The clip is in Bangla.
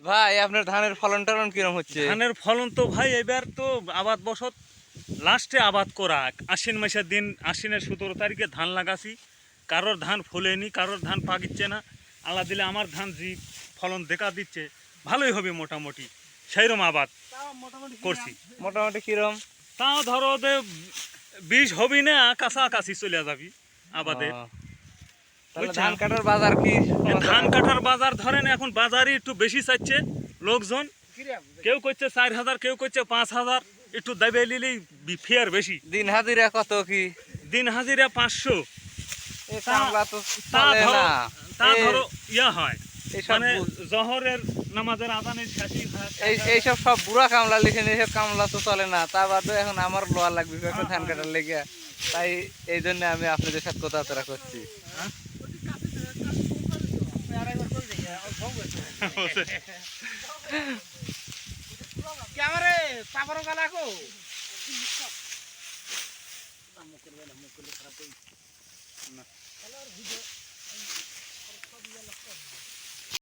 ভাই আপনার ধানের ফলন টলন কিরম হচ্ছে? ধানের ফলন তো ভাই এবার তো আবাদ বসত লাস্টে আবাদ করা। আশ্বিন মাসের দিন আশ্বিনের সতেরো তারিখে ধান লাগাছি। কারোর ধান ফলেনি কারোর ধান পাকিচ্ছে না। আল্লাহ দিলে আমার ধান যে ফলন দেখা দিচ্ছে ভালোই হবে মোটামুটি। সেইরকম আবাদ করছি। মোটামুটি কিরম? তাও ধরো বীজ হবি না কাছাকাছি চলে যাবি আবাদে। ও। তাহলে বুঝছেন? ধান কাটার বাজার কি? ধান কাটার বাজার ধরেন এখন বাজারে একটু বেশি চাইছে লোকজন। কেউ করছে চার হাজার কেউ করছে পাঁচ হাজার একটু দাবে নিলেই ফেয়ার বেশি। দিন হাজিরা কত কি? দিন হাজিরা পাঁচশো। তা- কামলা তো তা চলে ধরো তা ধরো ইয়া হয়। মানে জহরের নামাজের আদানের এই এইসব সব বুড়া কামলা লিখেন এইসব কামলা তো চলে না। তা বাদে এখন আমার লোয়া লাগবে ধান কাটার লেগে তাই এই জন্য আমি আপনাদের সাথে কথাবার্তা করছি। ক্যামেরে তারপরে গালা কো।